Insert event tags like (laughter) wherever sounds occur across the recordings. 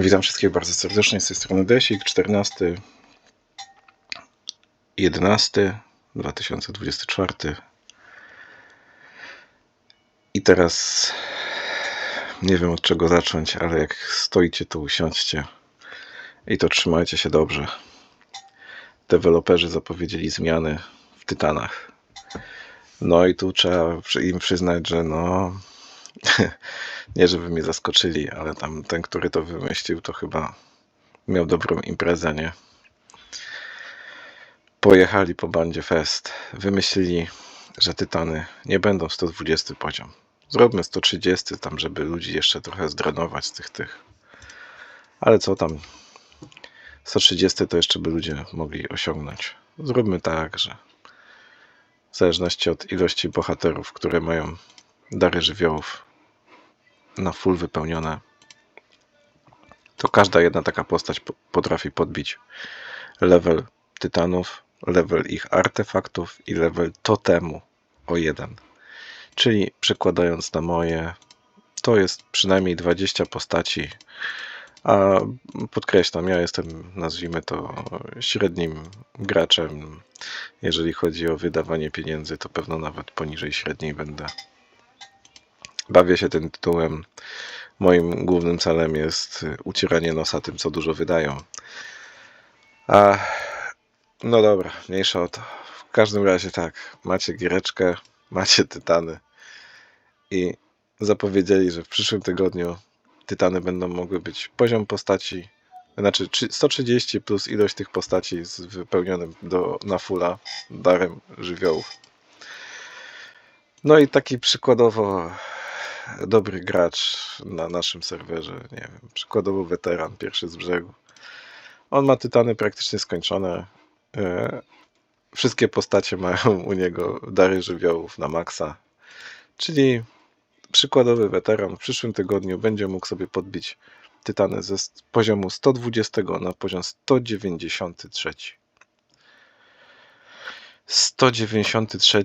Witam wszystkich bardzo serdecznie z tej strony Desik, 14 11 2024 i teraz nie wiem od czego zacząć, ale jak stoicie to usiądźcie i to trzymajcie się dobrze. Deweloperzy zapowiedzieli zmiany w Tytanach. No i tu trzeba im przyznać, że no (laughs) nie żeby mnie zaskoczyli, ale tam ten, który to wymyślił, to chyba miał dobrą imprezę, nie? Pojechali po bandzie Fest, wymyślili, że Tytany nie będą 120 poziom. Zróbmy 130 tam, żeby ludzi jeszcze trochę zdrenować tych tych. Ale co tam? 130 to jeszcze by ludzie mogli osiągnąć. Zróbmy tak, że w zależności od ilości bohaterów, które mają dary żywiołów na full wypełnione, to każda jedna taka postać potrafi podbić level tytanów, level ich artefaktów i level totemu o jeden. Czyli przekładając na moje, to jest przynajmniej 20 postaci. A podkreślam, ja jestem, nazwijmy to, średnim graczem. Jeżeli chodzi o wydawanie pieniędzy, to pewno nawet poniżej średniej będę. Bawię się tym tytułem. Moim głównym celem jest ucieranie nosa tym, co dużo wydają. A no dobra, mniejsza o to. W każdym razie tak, macie giereczkę, (laughs) macie tytany i zapowiedzieli, że w przyszłym tygodniu tytany będą mogły być poziom postaci, znaczy 130 plus ilość tych postaci z wypełnionym do, na fulla darem żywiołów. No i taki przykładowo dobry gracz na naszym serwerze, nie wiem, przykładowo weteran, pierwszy z brzegu. On ma tytany praktycznie skończone. E, wszystkie postacie (laughs) mają u niego dary żywiołów na maksa. Czyli przykładowy weteran w przyszłym tygodniu będzie mógł sobie podbić tytany ze poziomu 120 na poziom 193. 193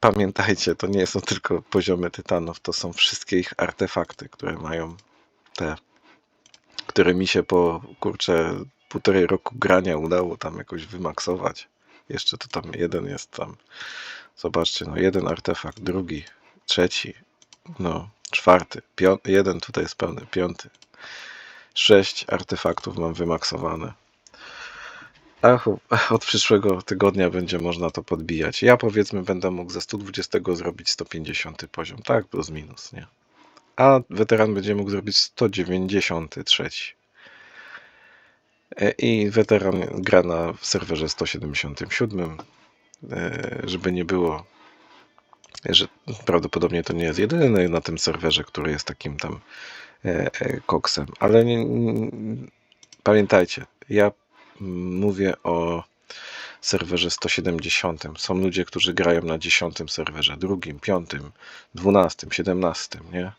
pamiętajcie, to nie są tylko poziomy tytanów, to są wszystkie ich artefakty, które mają te, które mi się po kurczę półtorej roku grania udało tam jakoś wymaksować. Jeszcze to tam jeden jest tam. Zobaczcie, no jeden artefakt, drugi, trzeci, no czwarty, piąty, jeden tutaj jest pełny, piąty. Sześć artefaktów mam wymaksowane. Ach, od przyszłego tygodnia będzie można to podbijać. Ja powiedzmy będę mógł ze 120 zrobić 150 poziom, tak? Plus minus, nie? A weteran będzie mógł zrobić 193. E, I weteran gra na serwerze 177, e, żeby nie było, że prawdopodobnie to nie jest jedyny na tym serwerze, który jest takim tam e, koksem. Ale nie, pamiętajcie, ja mówię o serwerze 170. Są ludzie, którzy grają na 10 serwerze, drugim, piątym, dwunastym, siedemnastym, nie?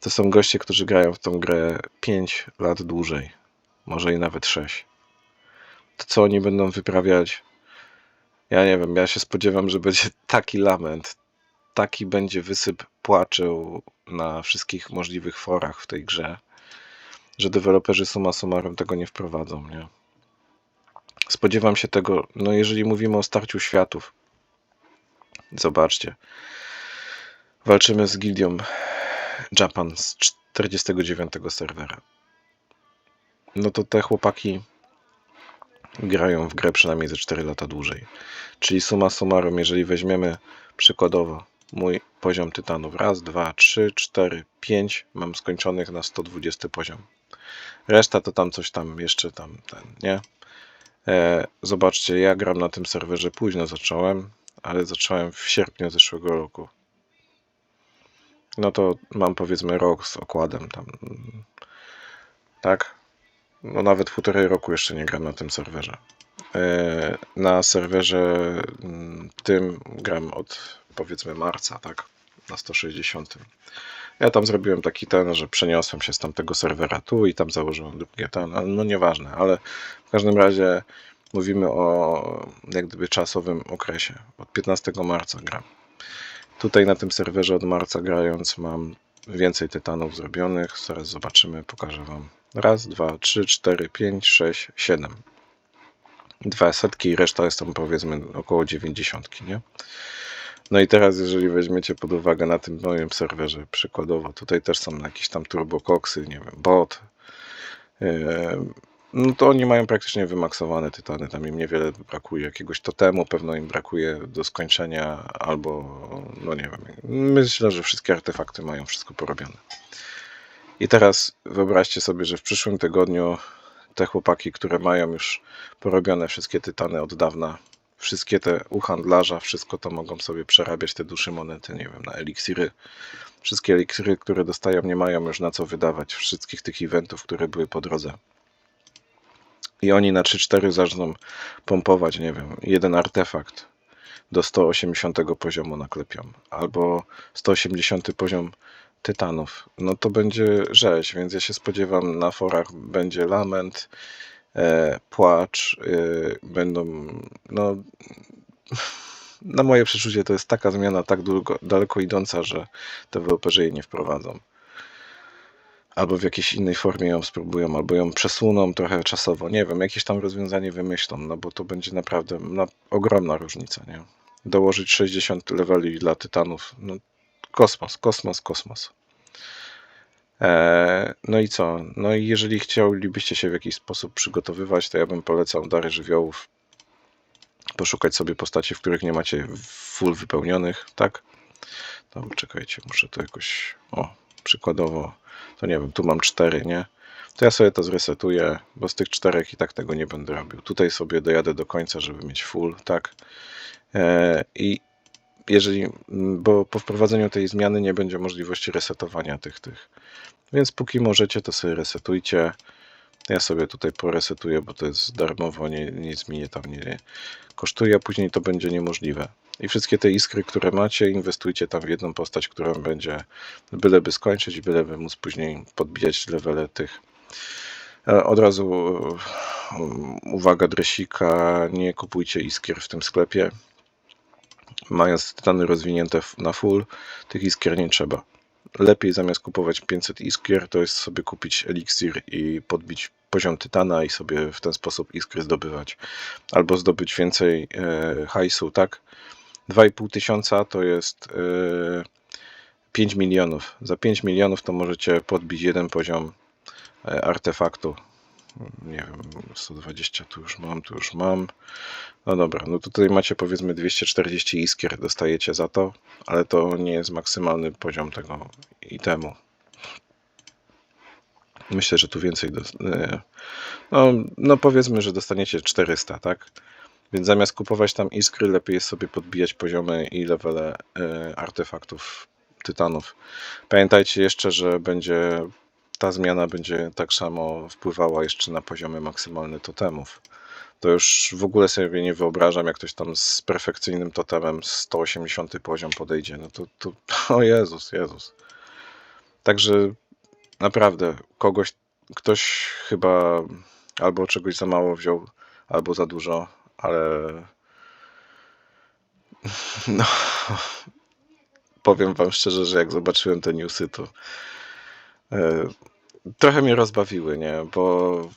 To są goście, którzy grają w tą grę 5 lat dłużej, może i nawet 6. To co oni będą wyprawiać? Ja nie wiem, ja się spodziewam, że będzie taki lament, taki będzie wysyp płaczu na wszystkich możliwych forach w tej grze, że deweloperzy suma summarum tego nie wprowadzą, nie? Spodziewam się tego, no jeżeli mówimy o starciu światów. Zobaczcie. Walczymy z Gildią Japan z 49 serwera. No to te chłopaki grają w grę przynajmniej ze 4 lata dłużej. Czyli suma summarum, jeżeli weźmiemy przykładowo mój poziom tytanów. Raz, dwa, trzy, cztery, pięć. Mam skończonych na 120 poziom. Reszta to tam coś tam jeszcze tam ten, nie? E, zobaczcie, ja gram na tym serwerze późno zacząłem, ale zacząłem w sierpniu zeszłego roku. No to mam powiedzmy rok z okładem tam. Tak? No nawet półtorej roku jeszcze nie gram na tym serwerze. E, na serwerze mm, tym gram od powiedzmy marca, tak? Na 160. Ja tam zrobiłem taki ten, że przeniosłem się z tamtego serwera tu i tam założyłem drugie ten, no nieważne, ale w każdym razie mówimy o jak gdyby czasowym okresie. Od 15 marca gram. Tutaj na tym serwerze od marca grając mam więcej tytanów zrobionych. Zaraz zobaczymy, pokażę Wam. Raz, dwa, trzy, cztery, pięć, sześć, siedem. Dwa setki i reszta jest tam powiedzmy około dziewięćdziesiątki, nie? No i teraz, jeżeli weźmiecie pod uwagę na tym moim serwerze, przykładowo, tutaj też są jakieś tam turbokoksy, nie wiem, bot, yy, no to oni mają praktycznie wymaksowane tytany, tam im niewiele brakuje, jakiegoś totemu pewno im brakuje do skończenia, albo, no nie wiem, myślę, że wszystkie artefakty mają wszystko porobione. I teraz wyobraźcie sobie, że w przyszłym tygodniu te chłopaki, które mają już porobione wszystkie tytany od dawna, wszystkie te u handlarza, wszystko to mogą sobie przerabiać te duszy monety, nie wiem, na eliksiry. Wszystkie eliksiry, które dostają, nie mają już na co wydawać wszystkich tych eventów, które były po drodze. I oni na 3-4 zaczną pompować, nie wiem, jeden artefakt do 180 poziomu naklepią, albo 180 poziom tytanów. No to będzie rzeź, więc ja się spodziewam na forach będzie lament, płacz, e, będą, no (laughs) na moje przeczucie to jest taka zmiana tak długo, daleko idąca, że deweloperzy jej nie wprowadzą. Albo w jakiejś innej formie ją spróbują, albo ją przesuną trochę czasowo. Nie wiem, jakieś tam rozwiązanie wymyślą, no bo to będzie naprawdę no, ogromna różnica, nie? Dołożyć 60 leveli dla tytanów, no kosmos, kosmos, kosmos. Eee, no i co? No i jeżeli chcielibyście się w jakiś sposób przygotowywać, to ja bym polecał dary żywiołów. Poszukać sobie postaci, w których nie macie full wypełnionych, tak? To czekajcie, muszę to jakoś. O, przykładowo, to nie wiem, tu mam cztery, nie? To ja sobie to zresetuję, bo z tych czterech i tak tego nie będę robił. Tutaj sobie dojadę do końca, żeby mieć full, tak? Eee, I jeżeli, bo po wprowadzeniu tej zmiany nie będzie możliwości resetowania tych, tych. Więc póki możecie, to sobie resetujcie. Ja sobie tutaj poresetuję, bo to jest darmowo, nie, nic mi nie tam nie kosztuje, a później to będzie niemożliwe. I wszystkie te iskry, które macie, inwestujcie tam w jedną postać, która będzie byleby skończyć, byleby móc później podbijać levele tych. E, od razu um, uwaga dresika, nie kupujcie iskier w tym sklepie. Mając tytany rozwinięte na full, tych iskier nie trzeba. Lepiej zamiast kupować 500 iskier, to jest sobie kupić eliksir i podbić poziom tytana i sobie w ten sposób iskry zdobywać. Albo zdobyć więcej e, hajsu, tak? 2,5 tysiąca to jest e, 5 milionów. Za 5 milionów to możecie podbić jeden poziom e, artefaktu nie wiem, 120 tu już mam, tu już mam. No dobra, no tutaj macie powiedzmy 240 iskier dostajecie za to, ale to nie jest maksymalny poziom tego itemu. Myślę, że tu więcej. Do, no, no powiedzmy, że dostaniecie 400, tak? Więc zamiast kupować tam iskry, lepiej jest sobie podbijać poziomy i levele y, artefaktów tytanów. Pamiętajcie jeszcze, że będzie ta zmiana będzie tak samo wpływała jeszcze na poziomy maksymalne totemów. To już w ogóle sobie nie wyobrażam, jak ktoś tam z perfekcyjnym totemem 180 poziom podejdzie. No to, to (laughs) o Jezus, Jezus. Także naprawdę kogoś, ktoś chyba albo czegoś za mało wziął, albo za dużo, ale (laughs) no, powiem wam szczerze, że jak zobaczyłem te newsy, to e, trochę mnie rozbawiły, nie? Bo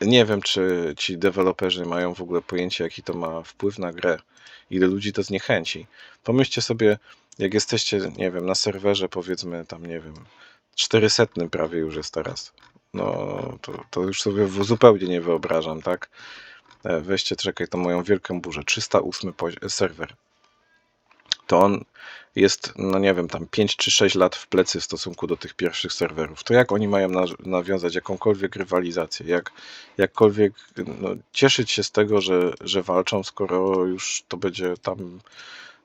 nie wiem, czy ci deweloperzy mają w ogóle pojęcie, jaki to ma wpływ na grę, ile ludzi to zniechęci. Pomyślcie sobie, jak jesteście, nie wiem, na serwerze, powiedzmy tam, nie wiem, 400 prawie już jest teraz. No, to, to już sobie zupełnie nie wyobrażam, tak? E, weźcie, czekaj, to moją wielką burzę. 308 serwer. To on jest, no nie wiem, tam 5 czy 6 lat w plecy w stosunku do tych pierwszych serwerów, to jak oni mają nawiązać jakąkolwiek rywalizację, jak, jakkolwiek no, cieszyć się z tego, że, że walczą, skoro już to będzie tam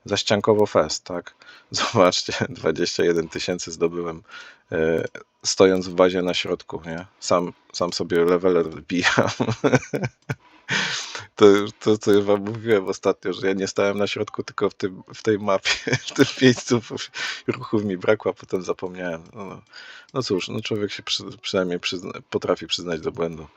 zaściankowo fest, tak? (laughs) Zobaczcie, 21 tysięcy zdobyłem e, stojąc w bazie na środku, nie? Sam, sam sobie level wbijam. (laughs) To, to, co ja wam mówiłem ostatnio, że ja nie stałem na środku, tylko w, tym, w tej mapie, (laughs) w tym miejscu ruchów mi brakło, a potem zapomniałem. No, no. no cóż, no człowiek się przy, przynajmniej przyzna, potrafi przyznać do błędu.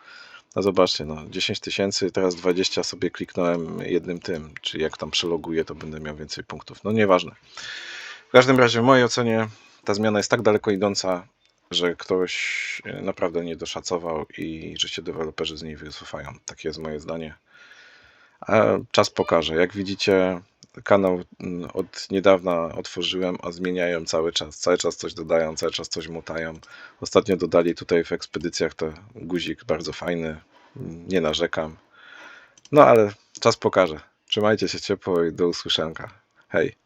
No zobaczcie, no 10 tysięcy, teraz 20 sobie kliknąłem jednym tym, czyli jak tam przeloguję, to będę miał więcej punktów. No nieważne. W każdym razie w mojej ocenie ta zmiana jest tak daleko idąca, że ktoś e, naprawdę nie doszacował i że się deweloperzy z niej wycofają. Takie jest moje zdanie. Czas pokaże. Jak widzicie, kanał mm, od niedawna otworzyłem, a zmieniają cały czas. Cały czas coś dodają, cały czas coś mutają. Ostatnio dodali tutaj w ekspedycjach to guzik bardzo fajny. Nie narzekam. No ale czas pokaże. Trzymajcie się ciepło i do usłyszenia. Hej.